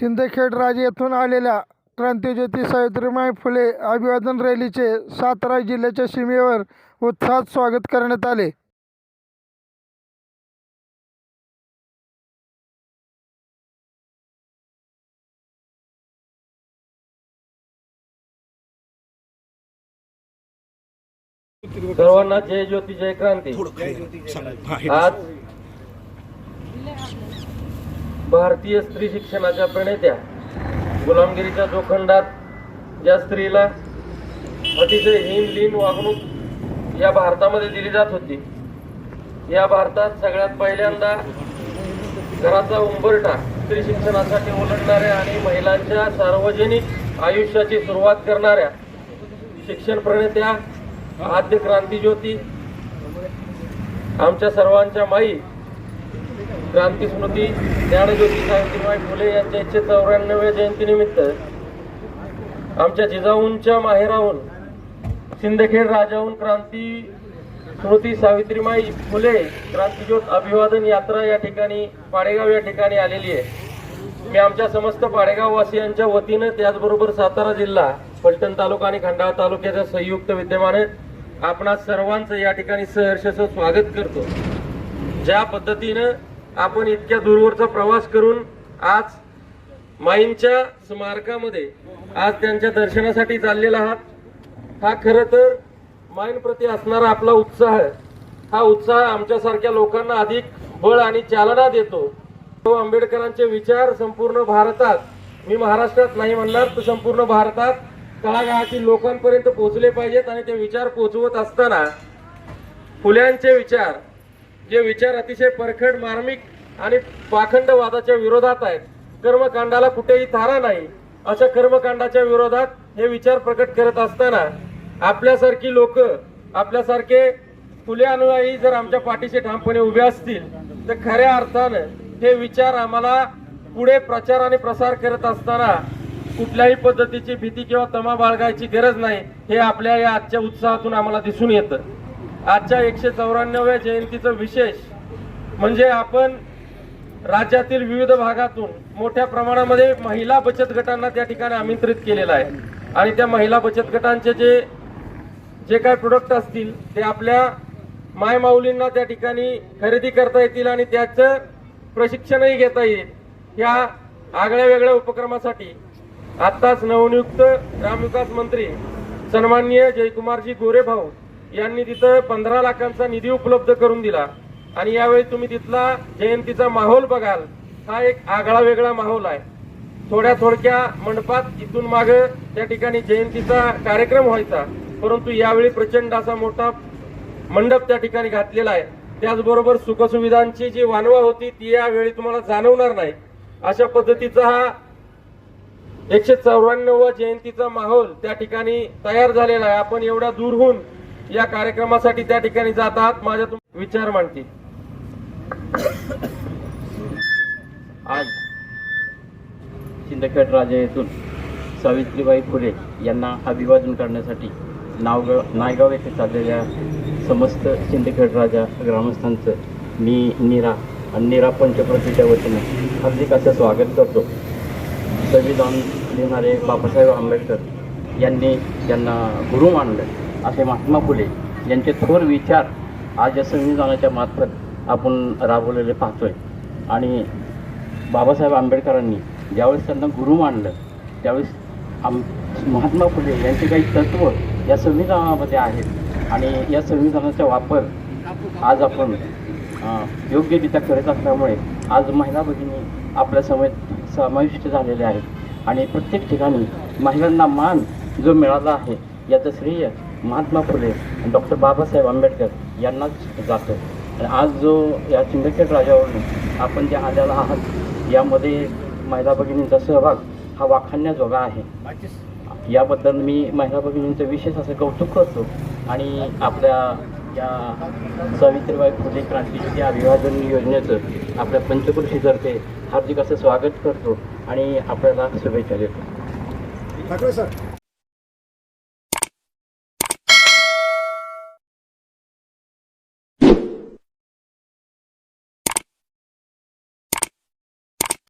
शिंदखेड राजे येथून आलेल्या क्रांतिज्योती सावित्रीमाई फुले अभिवादन रॅलीचे सातारा जिल्ह्याच्या सीमेवर उत्साहात स्वागत करण्यात आले. सर्वांना जय ज्योती जय क्रांती. आज भारतीय स्त्री शिक्षणाच्या प्रणेत्या गुलामगिरीच्या जोखंडात ज्या स्त्रीला अतिशय हीन लीन वागणूक या भारतामध्ये दिली जात होती या भारतात सगळ्यात पहिल्यांदा घराचा उंबरठा स्त्री शिक्षणासाठी ओलांडणाऱ्या आणि महिलांच्या सार्वजनिक आयुष्याची सुरुवात करणाऱ्या शिक्षण प्रणेत्या आद्य क्रांतीज्योती आमच्या सर्वांच्या माई क्रांती स्मृती ज्ञानज्योती सावित्रीबाई फुले यांच्या एकशे चौऱ्याण्णव्या जयंतीनिमित्त आमच्या जिजाऊंच्या माहेराहून सिंदखेड राजाहून क्रांती स्मृती सावित्रीबाई फुले क्रांतीज्योत अभिवादन यात्रा या ठिकाणी पाडेगाव या ठिकाणी आलेली आहे. मी आमच्या समस्त पाडेगाववासियांच्या वतीनं त्याचबरोबर सातारा जिल्हा फलटण तालुका आणि खंडाळा तालुक्याच्या संयुक्त विद्यमाने आपणा सर्वांचं या ठिकाणी सहर्षच स्वागत करतो. ज्या पद्धतीनं आपण इतक्या दूरवरचा प्रवास करून आज माईंच्या स्मारकामध्ये आज त्यांच्या दर्शनासाठी चाललेला आहात. हा खरं तर माईंप्रती असणारा आपला उत्साह हा उत्साह आमच्यासारख्या लोकांना अधिक बळ आणि चालना देतो. तो आंबेडकरांचे विचार संपूर्ण भारतात मी महाराष्ट्रात नाही म्हणणार तर संपूर्ण भारतात तळागाळातील लोकांपर्यंत पोहोचले पाहिजेत आणि ते विचार पोहोचवत असताना फुल्यांचे विचार जे विचार अतिशय परखड मार्मिक आणि पाखंडवादाच्या विरोधात आहेत. कर्मकांडाला कुठेही थारा नाही. अशा कर्मकांडाच्या विरोधात हे विचार प्रकट करत असताना आपल्यासारखी लोक आपल्यासारखे खुले अनुयायी जर आमच्या पाठीशी ठामपणे उभे असतील तर खऱ्या अर्थानं हे विचार आम्हाला पुढे प्रचार आणि प्रसार करत असताना कुठल्याही पद्धतीची भीती किंवा तमा बाळगायची गरज नाही हे आपल्या या आजच्या उत्साहातून आम्हाला दिसून येतं. आजच्या एकशे चौऱ्याण्णव्या जयंतीचं विशेष म्हणजे आपण राज्यातील विविध भागातून मोठ्या प्रमाणामध्ये महिला बचत गटांना त्या ठिकाणी आमंत्रित केलेलं आहे. आणि त्या महिला बचत गटांचे जे जे काय प्रोडक्ट असतील ते आपल्या मायमाऊलींना त्या ठिकाणी खरेदी करता येतील आणि त्याचं प्रशिक्षणही घेता येईल ह्या आगळ्या वेगळ्या उपक्रमासाठी आत्ताच नवनियुक्त ग्रामविकास मंत्री सन्माननीय जयकुमारजी गोरेभाऊ यांनी तिथं पंधरा लाखांचा निधी उपलब्ध करून दिला. आणि यावेळी तुम्ही तिथला जयंतीचा माहोल बघाल. हा एक आगळा वेगळा माहोल आहे. थोड्या थोडक्या मंडपात इथून माग त्या ठिकाणी जयंतीचा कार्यक्रम व्हायचा. परंतु यावेळी प्रचंड असा मोठा मंडप त्या ठिकाणी घातलेला आहे. त्याचबरोबर सुखसुविधांची जी वानवा होती ती यावेळी तुम्हाला जाणवणार नाही. अशा पद्धतीचा हा एकशे चौऱ्याण्णव जयंतीचा माहोल त्या ठिकाणी तयार झालेला आहे. आपण एवढ्या दूरहून या कार्यक्रमासाठी त्या ठिकाणी जात आहात माझ्या विचार मांडतील. आज सिंदखेड राजा येथून सावित्रीबाई फुले यांना अभिवादन करण्यासाठी नावगाव नायगाव येथे चाललेल्या समस्त सिंदखेड राजा ग्रामस्थांचं मी निरा आणि निरा पंचप्रतीच्या वतीनं हार्दिक असं स्वागत करतो. संविधान लिहिणारे बाबासाहेब आंबेडकर यांनी त्यांना गुरु मानलं असे महात्मा फुले यांचे थोर विचार आज या संविधानाच्या मार्फत आपण राबवलेले पाहतोय. आणि बाबासाहेब आंबेडकरांनी ज्यावेळेस त्यांना गुरु मानलं त्यावेळेस आम महात्मा फुले यांचे काही तत्त्व या संविधानामध्ये आहेत. आणि या संविधानाचा वापर आज आपण योग्यरित्या करत असल्यामुळे आज महिला भगिनी आपल्या समेत समाविष्ट झालेल्या आहेत. आणि प्रत्येक ठिकाणी महिलांना मान जो मिळाला आहे याचं श्रेय महात्मा फुले डॉक्टर बाबासाहेब आंबेडकर यांनाच जातं. आणि आज जो या चिंदखेड राजावरून आपण जे आलेला आहात यामध्ये महिला भगिनींचा सहभाग हा वाखाणण्याजोगा आहे. याबद्दल मी महिला भगिनींचं विशेष असं कौतुक करतो. आणि आपल्या या सावित्रीबाई फुले क्रांतीच्या अभिवादन योजनेचं आपल्या पंचकृषीतर्फे हार्दिक असं स्वागत करतो. आणि आपल्याला शुभेच्छा देतो. ठाकरे सर